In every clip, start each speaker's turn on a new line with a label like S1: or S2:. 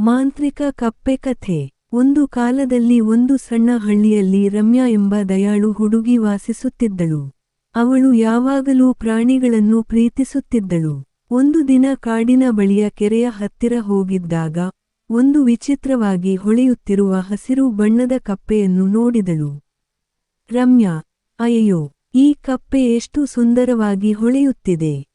S1: ಮಾಂತ್ರಿಕ ಕಪ್ಪೆ ಕಥೆ. ಒಂದು ಕಾಲದಲ್ಲಿ ಒಂದು ಸಣ್ಣ ಹಳ್ಳಿಯಲ್ಲಿ ರಮ್ಯಾ ಎಂಬ ದಯಾಳು ಹುಡುಗಿ ವಾಸಿಸುತ್ತಿದ್ದಳು. ಅವಳು ಯಾವಾಗಲೂ ಪ್ರಾಣಿಗಳನ್ನು ಪ್ರೀತಿಸುತ್ತಿದ್ದಳು. ಒಂದು ದಿನ ಕಾಡಿನ ಬಳಿಯ ಕೆರೆಯ ಹತ್ತಿರ ಹೋಗಿದ್ದಾಗ, ಒಂದು ವಿಚಿತ್ರವಾಗಿ ಹೊಳೆಯುತ್ತಿರುವ ಹಸಿರು ಬಣ್ಣದ ಕಪ್ಪೆಯನ್ನು ನೋಡಿದಳು. ರಮ್ಯಾ ಅಯ್ಯೋ ಈ ಕಪ್ಪೆ ಎಷ್ಟು ಸುಂದರವಾಗಿ ಹೊಳೆಯುತ್ತಿದೆ.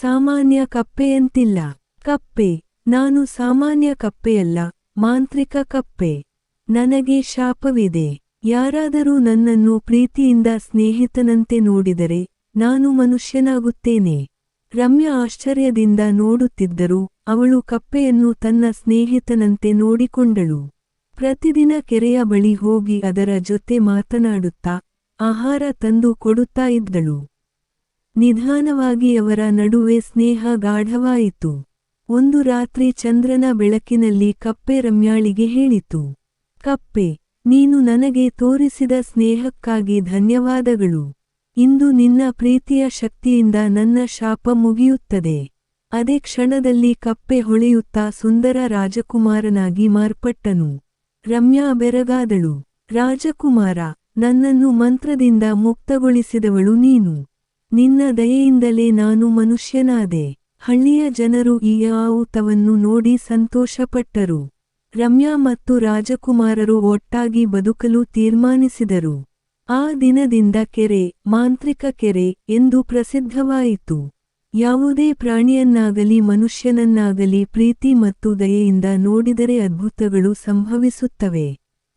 S1: ಸಾಮಾನ್ಯ ಕಪ್ಪೆಯಂತಿಲ್ಲ. ಕಪ್ಪೆ. ನಾನು ಸಾಮಾನ್ಯ ಕಪ್ಪೆಯಲ್ಲ, ಮಾಂತ್ರಿಕ ಕಪ್ಪೆ. ನನಗೆ ಶಾಪವಿದೆ. ಯಾರಾದರೂ ನನ್ನನ್ನು ಪ್ರೀತಿಯಿಂದ ಸ್ನೇಹಿತನಂತೆ ನೋಡಿದರೆ ನಾನು ಮನುಷ್ಯನಾಗುತ್ತೇನೆ. ರಮ್ಯ ಆಶ್ಚರ್ಯದಿಂದ ನೋಡುತ್ತಿದ್ದರೂ ಅವಳು ಕಪ್ಪೆಯನ್ನು ತನ್ನ ಸ್ನೇಹಿತನಂತೆ ನೋಡಿಕೊಂಡಳು. ಪ್ರತಿದಿನ ಕೆರೆಯ ಬಳಿ ಹೋಗಿ ಅದರ ಜೊತೆ ಮಾತನಾಡುತ್ತಾ ಆಹಾರ ತಂದು ಕೊಡುತ್ತಾ ಇದ್ದಳು. ನಿಧಾನವಾಗಿ ಅವರ ನಡುವೆ ಸ್ನೇಹ ಗಾಢವಾಯಿತು. ಒಂದು ರಾತ್ರಿ ಚಂದ್ರನ ಬೆಳಕಿನಲ್ಲಿ ಕಪ್ಪೆ ರಮ್ಯಾಳಿಗೆ ಹೇಳಿತು, ಕಪ್ಪೆ, ನೀನು ನನಗೆ ತೋರಿಸಿದ ಸ್ನೇಹಕ್ಕಾಗಿ ಧನ್ಯವಾದಗಳು. ಇಂದು ನಿನ್ನ ಪ್ರೀತಿಯ ಶಕ್ತಿಯಿಂದ ನನ್ನ ಶಾಪ ಮುಗಿಯುತ್ತದೆ. ಅದೇ ಕ್ಷಣದಲ್ಲಿ ಕಪ್ಪೆ ಹೊಳೆಯುತ್ತಾ ಸುಂದರ ರಾಜಕುಮಾರನಾಗಿ ಮಾರ್ಪಟ್ಟನು. ರಮ್ಯಾ ಬೆರಗಾದಳು, ರಾಜಕುಮಾರ, ನನ್ನನ್ನು ಮಂತ್ರದಿಂದ ಮುಕ್ತಗೊಳಿಸಿದವಳು ನೀನು. ನಿನ್ನ ದಯೆಯಿಂದಲೇ ನಾನು ಮನುಷ್ಯನಾದೆ. ಹಳ್ಳಿಯ ಜನರು ಈ ಆಹುತವನ್ನು ನೋಡಿ ಸಂತೋಷಪಟ್ಟರು. ರಮ್ಯಾ ಮತ್ತು ರಾಜಕುಮಾರರು ಒಟ್ಟಾಗಿ ಬದುಕಲು ತೀರ್ಮಾನಿಸಿದರು. ಆ ದಿನದಿಂದ ಕೆರೆ, ಮಾಂತ್ರಿಕ ಕೆರೆ ಎಂದು ಪ್ರಸಿದ್ಧವಾಯಿತು. ಯಾವುದೇ ಪ್ರಾಣಿಯನ್ನಾಗಲಿ ಮನುಷ್ಯನನ್ನಾಗಲಿ ಪ್ರೀತಿ ಮತ್ತು ದಯೆಯಿಂದ ನೋಡಿದರೆ ಅದ್ಭುತಗಳು ಸಂಭವಿಸುತ್ತವೆ.